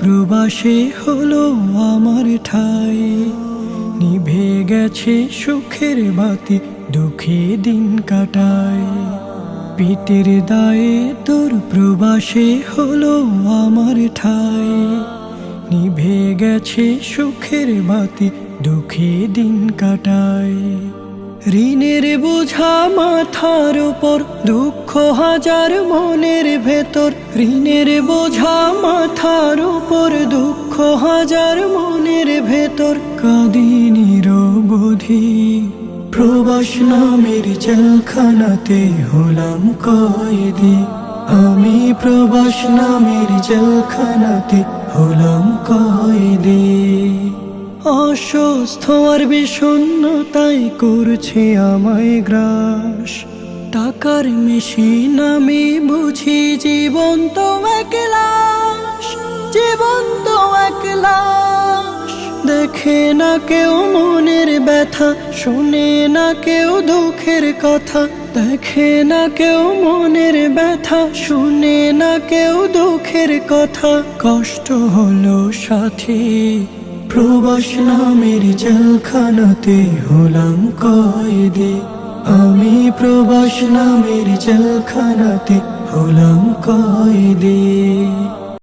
প্রবাসে হলো আমার ঠাই। নিভে গেছে সুখের বাতি, দুঃখে দিন কাটায়। পিতের দায়ে তোর প্রবাসে হলো আমার ঠাই। নিভে গেছে সুখের বাতি, দুঃখে দিন কাটায়। ঋণের বোঝা মাথার উপর, দুঃখ হাজার মনের ভেতর। ঋণের বোঝা মাথার উপর, দুঃখ হাজার মনের ভেতর। কাদিনী রোবধি প্রবাস নামের জেলখানাতে হলাম কয়েদি। আমি প্রবাস নামের জেলখানাতে হলাম কয়েদি। অসুস্থ আর বিষণ্ণতাই করছে আমায় গ্রাস। টাকার মেশিন আমি বুঝি জীবন তো এক লাশ, জীবন তো এক লাশ। দেখে না কেউ মনের ব্যথা, শুনে না কেউ দুঃখের কথা। দেখে না কেউ মনের ব্যথা, শুনে না কেউ দুঃখের কথা। কষ্ট হলো সাথী। প্রবাস নামের জেলখানাতে হলাম কয়েদি। আমি প্রবাস নামের জেলখানাতে হলাম কয়েদি।